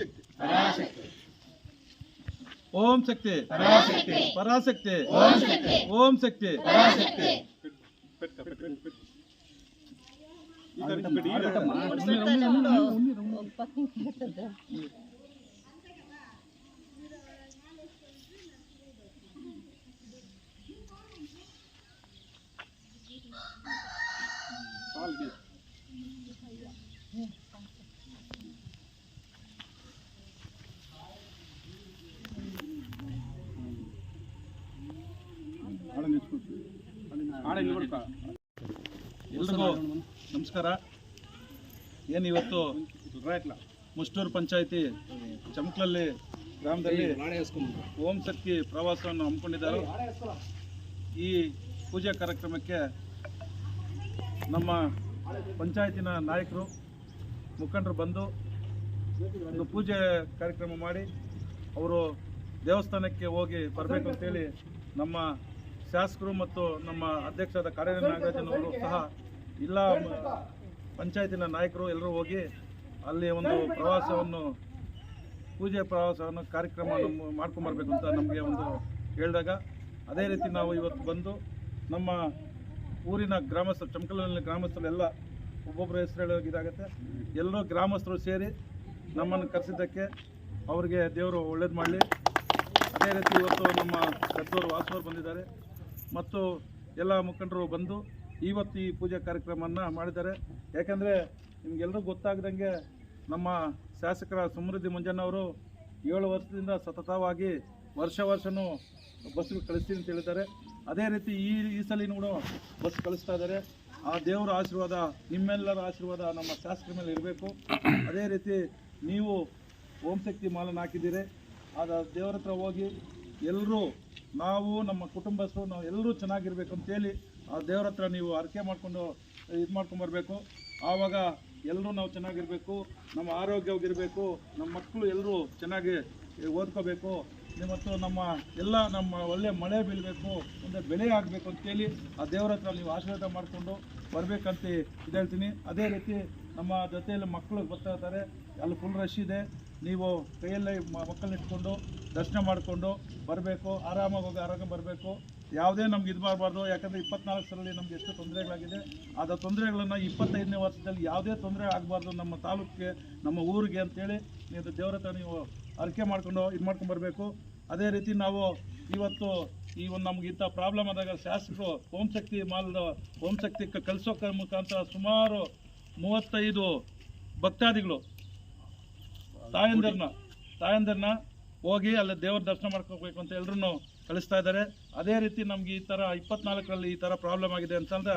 ಪರಾಶಕ್ತಿ ಪರಾಶಕ್ತಿ ಓಂ ಶಕ್ತಿ ಪರಾಶಕ್ತಿ ಪರಾಶಕ್ತಿ ಓಂ ಶಕ್ತಿ ಓಂ ಶಕ್ತಿ ಪರಾಶಕ್ತಿ ಈ ತರ ಈ ಕಡೆ ಎಲ್ರಿಗೂ ನಮಸ್ಕಾರ. ಏನು ಇವತ್ತು ಮುಷ್ಟೂರು ಪಂಚಾಯತಿ ಚಮಕ್ಲಲ್ಲಿ ಗ್ರಾಮದಲ್ಲಿ ಓಂ ಶಕ್ತಿ ಪ್ರವಾಸವನ್ನು ಹಮ್ಮಿಕೊಂಡಿದ್ದಾರೆ. ಈ ಪೂಜೆ ಕಾರ್ಯಕ್ರಮಕ್ಕೆ ನಮ್ಮ ಪಂಚಾಯತಿನ ನಾಯಕರು, ಮುಖಂಡರು ಬಂದು ಒಂದು ಪೂಜೆ ಕಾರ್ಯಕ್ರಮ ಮಾಡಿ, ಅವರು ದೇವಸ್ಥಾನಕ್ಕೆ ಹೋಗಿ ಬರಬೇಕು ಅಂತೇಳಿ ನಮ್ಮ ಶಾಸಕರು ಮತ್ತು ನಮ್ಮ ಅಧ್ಯಕ್ಷರಾದ ಕಾರ್ಯ ನಾಗರಾಜನ್ ಅವರು ಸಹ ಎಲ್ಲ ಮ- ಪಂಚಾಯತಿನ ನಾಯಕರು ಎಲ್ಲರೂ ಹೋಗಿ ಅಲ್ಲಿ ಒಂದು ಪ್ರವಾಸವನ್ನು, ಪೂಜೆ ಪ್ರವಾಸವನ್ನು, ಕಾರ್ಯಕ್ರಮವನ್ನು ಮಾಡ್ಕೊಂಬರ್ಬೇಕು ಅಂತ ನಮಗೆ ಒಂದು ಹೇಳಿದಾಗ, ಅದೇ ರೀತಿ ನಾವು ಇವತ್ತು ಬಂದು ನಮ್ಮ ಊರಿನ ಗ್ರಾಮಸ್ಥರು ಚಮಕಲಲ್ಲಿ ಗ್ರಾಮಸ್ಥರೆಲ್ಲ ಒಬ್ಬೊಬ್ಬರ ಹೆಸರು ಹೇಳೋ ಇದಾಗುತ್ತೆ. ಎಲ್ಲರೂ ಗ್ರಾಮಸ್ಥರು ಸೇರಿ ನಮ್ಮನ್ನು ಕರೆಸಿದ್ದಕ್ಕೆ ಅವರಿಗೆ ದೇವರು ಒಳ್ಳೇದು ಮಾಡಲಿ. ಅದೇ ರೀತಿ ಇವತ್ತು ನಮ್ಮ ಗದ್ದೂರು ವಾಸವರು ಬಂದಿದ್ದಾರೆ. ಮತ್ತು ಎಲ್ಲ ಮುಖಂಡರು ಬಂದು ಇವತ್ತು ಈ ಪೂಜೆ ಕಾರ್ಯಕ್ರಮವನ್ನು ಮಾಡಿದ್ದಾರೆ. ಯಾಕಂದರೆ ನಿಮಗೆಲ್ಲರೂ ಗೊತ್ತಾಗ್ದಂಗೆ ನಮ್ಮ ಶಾಸಕರ ಸಮೃದ್ಧಿ ಮಂಜಣ್ಣವರು ಏಳು ವರ್ಷದಿಂದ ಸತತವಾಗಿ ವರ್ಷ ವರ್ಷವೂ ಬಸ್ಗಳು ಕಳಿಸ್ತೀನಿ ಅಂತ ಹೇಳಿದ್ದಾರೆ. ಅದೇ ರೀತಿ ಈ ಈ ಸಲ ಕೂಡ ಬಸ್ ಕಳಿಸ್ತಾ ಇದ್ದಾರೆ. ಆ ದೇವರ ಆಶೀರ್ವಾದ, ನಿಮ್ಮೆಲ್ಲರ ಆಶೀರ್ವಾದ ನಮ್ಮ ಶಾಸಕರ ಮೇಲೆ ಇರಬೇಕು. ಅದೇ ರೀತಿ ನೀವು ಓಂ ಶಕ್ತಿ ಮಾಲನ್ನು ಹಾಕಿದ್ದೀರಿ. ಆದ ದೇವರ ಹತ್ರ ಹೋಗಿ ಎಲ್ಲರೂ ನಾವು ನಮ್ಮ ಕುಟುಂಬಸ್ಥರು, ನಾವು ಎಲ್ಲರೂ ಚೆನ್ನಾಗಿರ್ಬೇಕು ಅಂತೇಳಿ ಆ ದೇವ್ರ ಹತ್ರ ನೀವು ಅರ್ಕೆ ಮಾಡಿಕೊಂಡು, ಇದು ಮಾಡ್ಕೊಂಬರ್ಬೇಕು ಆವಾಗ ಎಲ್ಲರೂ ನಾವು ಚೆನ್ನಾಗಿರಬೇಕು, ನಮ್ಮ ಆರೋಗ್ಯವಾಗಿರಬೇಕು, ನಮ್ಮ ಮಕ್ಕಳು ಎಲ್ಲರೂ ಚೆನ್ನಾಗಿ ಓದ್ಕೋಬೇಕು. ಮತ್ತು ನಮ್ಮ ಎಲ್ಲ ನಮ್ಮ ಒಳ್ಳೆ ಮಳೆ ಬೀಳಬೇಕು ಒಂದು ಬೆಳೆ ಆಗಬೇಕು ಅಂತೇಳಿ ಆ ದೇವ್ರ ಹತ್ರ ನೀವು ಆಶೀರ್ವಾದ ಮಾಡಿಕೊಂಡು ಬರಬೇಕಂತ ಇದು ಹೇಳ್ತೀನಿ. ಅದೇ ರೀತಿ ನಮ್ಮ ಜೊತೆಯಲ್ಲಿ ಮಕ್ಕಳು ಬರ್ತಾ ಇರ್ತಾರೆ ಅಲ್ಲಿ ಫುಲ್ ರಶ್ ಇದೆ. ನೀವು ಕೈಯಲ್ಲೇ ಮಕ್ಕಳನ್ನಿಟ್ಕೊಂಡು ದರ್ಶನ ಮಾಡಿಕೊಂಡು ಬರಬೇಕು, ಆರಾಮಾಗಿ ಹೋಗಿ ಆರಾಮ ಬರಬೇಕು. ಯಾವುದೇ ನಮ್ಗೆ ಇದು ಮಾಡಬಾರ್ದು. ಯಾಕಂದರೆ ಇಪ್ಪತ್ನಾಲ್ಕು ಸಲಲ್ಲಿ ನಮ್ಗೆ ಎಷ್ಟು ತೊಂದರೆಗಳಾಗಿದೆ. ಆದ ತೊಂದರೆಗಳನ್ನು ಇಪ್ಪತ್ತೈದನೇ ವರ್ಷದಲ್ಲಿ ಯಾವುದೇ ತೊಂದರೆ ಆಗಬಾರ್ದು ನಮ್ಮ ತಾಲೂಕಿಗೆ, ನಮ್ಮ ಊರಿಗೆ ಅಂತೇಳಿ ನೀವು ದೇವ್ರ ನೀವು ಅರಿಕೆ ಮಾಡ್ಕೊಂಡು ಇದು ಮಾಡ್ಕೊಂಡು ಬರಬೇಕು. ಅದೇ ರೀತಿ ನಾವು ಇವತ್ತು ಈ ಒಂದು ನಮ್ಗೆ ಇಂಥ ಪ್ರಾಬ್ಲಮ್ ಆದಾಗ ಶಾಸಕರು ಓಂ ಶಕ್ತಿ ಮಾಲ್ದ ಓಂ ಶಕ್ತಿ ಕಲಿಸೋಕೆ ಮುಖಾಂತರ ಸುಮಾರು ಮೂವತ್ತೈದು ಭಕ್ತಾದಿಗಳು ತಾಯಂದಿರನ್ನ ತಾಯಂದಿರನ್ನ ಹೋಗಿ ಅಲ್ಲಿ ದೇವರ ದರ್ಶನ ಮಾಡ್ಕೋಬೇಕು ಅಂತ ಎಲ್ರೂ ಕಳಿಸ್ತಾ ಇದ್ದಾರೆ. ಅದೇ ರೀತಿ ನಮ್ಗೆ ಈ ಥರ ಇಪ್ಪತ್ನಾಲ್ಕರಲ್ಲಿ ಈ ಥರ ಪ್ರಾಬ್ಲಮ್ ಆಗಿದೆ ಅಂತಂದ್ರೆ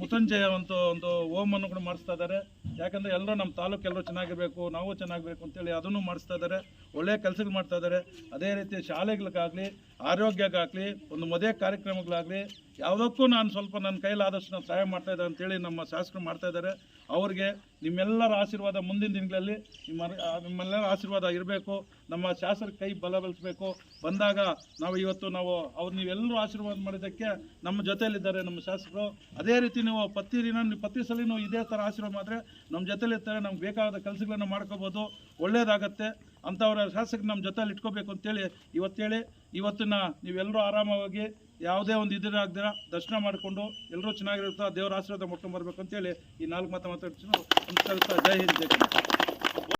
ಮುತಂಜಯ ಅಂತ ಒಂದು ಹೋಮನ್ನು ಕೂಡ ಮಾಡಿಸ್ತಾ ಇದ್ದಾರೆ. ಯಾಕಂದರೆ ಎಲ್ಲರೂ ನಮ್ಮ ತಾಲೂಕು ಎಲ್ಲರೂ ಚೆನ್ನಾಗಿರಬೇಕು, ನಾವು ಚೆನ್ನಾಗಿರ್ಬೇಕು ಅಂತೇಳಿ ಅದನ್ನು ಮಾಡಿಸ್ತಾ ಇದ್ದಾರೆ. ಒಳ್ಳೆಯ ಕೆಲಸಗಳು ಮಾಡ್ತಾ ಇದ್ದಾರೆ. ಅದೇ ರೀತಿ ಶಾಲೆಗಳಿಗಾಗಲಿ ಆರೋಗ್ಯಕ್ಕಾಗಲಿ ಒಂದು ಮದುವೆ ಕಾರ್ಯಕ್ರಮಗಳಾಗಲಿ ಯಾವುದಕ್ಕೂ ನಾನು ಸ್ವಲ್ಪ ನನ್ನ ಕೈಲಾದಷ್ಟು ನಾನು ಸಹಾಯ ಮಾಡ್ತಾ ಇದ್ದೆ ಅಂತೇಳಿ ನಮ್ಮ ಶಾಸಕರು ಮಾಡ್ತಾ ಇದ್ದಾರೆ. ಅವ್ರಿಗೆ ನಿಮ್ಮೆಲ್ಲರ ಆಶೀರ್ವಾದ ಮುಂದಿನ ದಿನಗಳಲ್ಲಿ ನಿಮ್ಮ ನಿಮ್ಮೆಲ್ಲರ ಆಶೀರ್ವಾದ ಇರಬೇಕು. ನಮ್ಮ ಶಾಸಕರ ಕೈ ಬಲ ಬೆಳೆಸಬೇಕು. ಬಂದಾಗ ನಾವು ಇವತ್ತು ನಾವು ಅವ್ರು ನೀವೆಲ್ಲರೂ ಆಶೀರ್ವಾದ ಮಾಡಿದ್ದಕ್ಕೆ ನಮ್ಮ ಜೊತೆಯಲ್ಲಿದ್ದಾರೆ ನಮ್ಮ ಶಾಸಕರು. ಅದೇ ರೀತಿ ನೀವು ಪ್ರತಿ ದಿನ ಪ್ರತಿ ಸಲ ನೀವು ಇದೇ ಥರ ಆಶೀರ್ವಾದ ಮಾಡಿದ್ರೆ ನಮ್ಮ ಜೊತೆಲಿರ್ತಾರೆ ನಮ್ಗೆ ಬೇಕಾದ ಕೆಲಸಗಳನ್ನು ಮಾಡ್ಕೋಬೋದು. ಒಳ್ಳೆಯದಾಗತ್ತೆ ಅಂಥವ್ರ ಶಾಸಕರು ನಮ್ಮ ಜೊತೆಯಲ್ಲಿ ಇಟ್ಕೋಬೇಕು ಅಂತೇಳಿ ಇವತ್ತೇಳಿ ಇವತ್ತಿನ ನೀವೆಲ್ಲರೂ ಆರಾಮವಾಗಿ ಯಾವುದೇ ಒಂದು ಇದಿರಾಗ್ದಿರ ದರ್ಶನ ಮಾಡಿಕೊಂಡು ಎಲ್ಲರೂ ಚೆನ್ನಾಗಿರುತ್ತಾ, ದೇವರ ಆಶೀರ್ವಾದ ಮಾಡ್ಕೊಂಡು ಬರ್ಬೇಕು ಅಂತೇಳಿ ಈ ನಾಲ್ಕು ಮಾತು ಮಾತಾಡ್ತೀನಿ ನಮಸ್ಕಾರ ಜೈ ಹಿಂದ್, ಜೈ